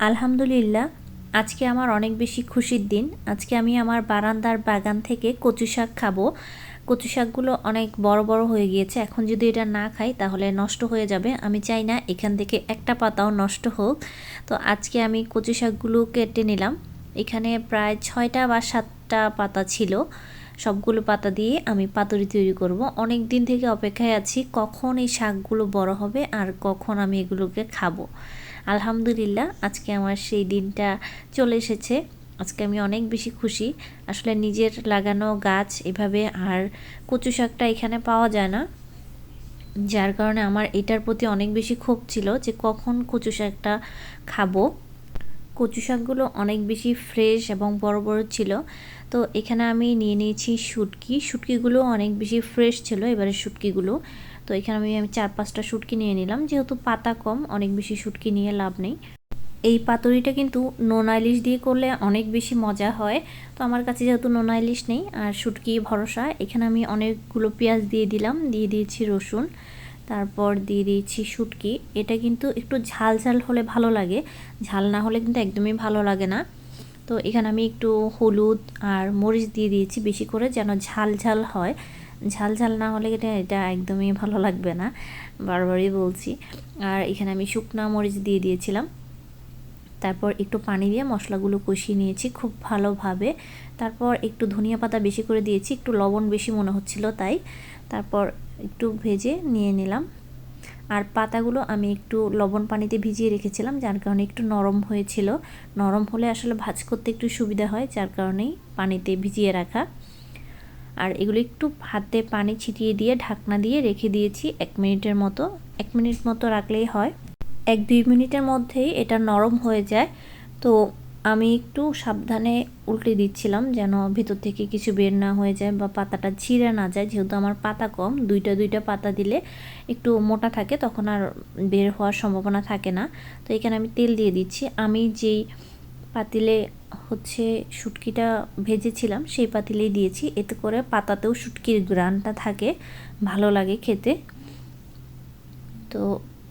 আলহামদুলিল্লাহ, আজকে আমার অনেক বেশি খুশির দিন। আজকে আমি আমার বারান্দার বাগান থেকে কচু শাক খাব। কচু শাকগুলো অনেক বড় বড় হয়ে গিয়েছে। এখন যদি এটা না খাই, তাহলে নষ্ট হয়ে যাবে। আমি চাই না এখান থেকে একটা পাতাও নষ্ট হোক। তো আজকে আমি কচু শাকগুলো কেটে নিলাম। এখানে প্রায় ছয়টা বা সাতটা পাতা ছিল। সবগুলো পাতা দিয়ে আমি পাতুরি তৈরি করব। অনেক দিন থেকে অপেক্ষায় আছি, কখন এই শাকগুলো বড় হবে আর কখন আমি এগুলোকে খাব। আলহামদুলিল্লাহ, আজকে আমার সেই দিনটা চলে এসেছে। আজকে আমি অনেক বেশি খুশি। আসলে নিজের লাগানো গাছ এভাবে আর কচু শাকটা এখানে পাওয়া যায় না। যার কারণে আমার এটার প্রতি অনেক বেশি ক্ষোভ ছিল যে কখন কচু শাকটা খাব। কচু শাকগুলো অনেক বেশি ফ্রেশ এবং বড় বড় ছিল। তো এখানে আমি নিয়ে নিয়েছি শুটকি। শুটকিগুলো অনেক বেশি ফ্রেশ ছিল এবারে শুটকিগুলো। তো এখানে আমি আমি চার পাঁচটা শুটকি নিয়ে নিলাম। যেহেতু পাতা কম, অনেক বেশি শুটকি নিয়ে লাভ নেই। এই পাতুরিটা কিন্তু নোনা ইলিশ দিয়ে করলে অনেক বেশি মজা হয়। তো আমার কাছে যেহেতু নোনা ইলিশ নেই আর শুটকি ভরসা, এখানে আমি অনেকগুলো পেঁয়াজ দিয়ে দিলাম। দিয়ে দিয়েছি রসুন। তারপর দিয়ে দিয়েছি শুটকি। এটা কিন্তু একটু ঝাল ঝাল হলে ভালো লাগে। ঝাল না হলে কিন্তু একদমই ভালো লাগে না। তো এখানে আমি একটু হলুদ আর মরিচ দিয়ে দিয়েছি বেশি করে যেন ঝাল ঝাল হয়। ঝাল ঝাল না হলে এটা এটা একদমই ভালো লাগবে না। বারবারই বলছি। আর এখানে আমি শুকনা মরিচ দিয়ে দিয়েছিলাম। তারপর একটু পানি দিয়ে মশলাগুলো কষিয়ে নিয়েছি খুব ভালোভাবে। তারপর একটু ধনিয়া পাতা বেশি করে দিয়েছি, একটু লবণ বেশি মনে হচ্ছিল তাই। তারপর একটু ভেজে নিয়ে নিলাম। আর পাতাগুলো আমি একটু লবণ পানিতে ভিজিয়ে রেখেছিলাম, যার কারণে একটু নরম হয়েছিল। নরম হলে আসলে ভাজ করতে একটু সুবিধা হয়, যার কারণেই পানিতে ভিজিয়ে রাখা। আর এগুলো একটু হাতে পানি ছিটিয়ে দিয়ে ঢাকনা দিয়ে রেখে দিয়েছি এক মিনিটের মতো। এক মিনিট মতো রাখলেই হয়। এক দুই মিনিটের মধ্যেই এটা নরম হয়ে যায়। তো আমি একটু সাবধানে উল্টে দিচ্ছিলাম যেন ভিতর থেকে কিছু বের না হয়ে যায় বা পাতাটা ছিঁড়ে না যায়। যেহেতু আমার পাতা কম, দুইটা দুইটা পাতা দিলে একটু মোটা থাকে, তখন আর বের হওয়ার সম্ভাবনা থাকে না। তো এখানে আমি তেল দিয়ে দিচ্ছি। আমি যেই পাতিলে হচ্ছে শুটকিটা ভেজেছিলাম, সেই পাতিলেই দিয়েছি। এতে করে পাতাতেও শুটকির গ্রানটা থাকে, ভালো লাগে খেতে। তো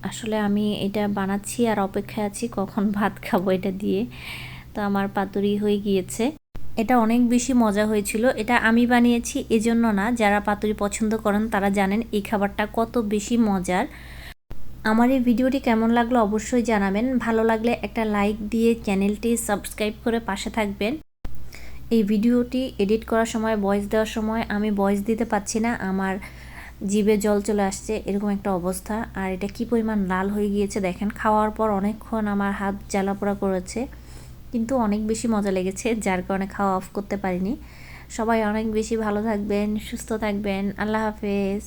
আসলে আমি এটা বানাচ্ছি আর অপেক্ষায় আছি কখন ভাত খাব এটা দিয়ে। তো আমার পাতুরি হয়ে গিয়েছে। এটা অনেক বেশি মজা হয়েছিল। এটা আমি বানিয়েছি এজন্য না, যারা পাতুরি পছন্দ করেন তারা জানেন এই খাবারটা কত বেশি মজার। আমার এই ভিডিওটি কেমন লাগল অবশ্যই জানাবেন। ভালো লাগলে একটা লাইক দিয়ে চ্যানেলটি সাবস্ক্রাইব করে পাশে থাকবেন। এই ভিডিওটি এডিট করার সময় ভয়েস দেওয়ার সময় আমি ভয়েস দিতে পারছি না। আমার জিভে জল চলে আসছে, এরকম একটা অবস্থা। আর এটা কি পরিমাণ লাল হয়ে গিয়েছে দেখেন, খাওয়ার পর অনেকক্ষণ আমার হাত জ্বালাপোড়া করেছে। কিন্তু অনেক বেশি মজা লেগেছে, যার কারণে খাওয়া অফ করতে পারিনি। সবাই অনেক বেশি ভালো থাকবেন, সুস্থ থাকবেন, আল্লাহ হাফেজ।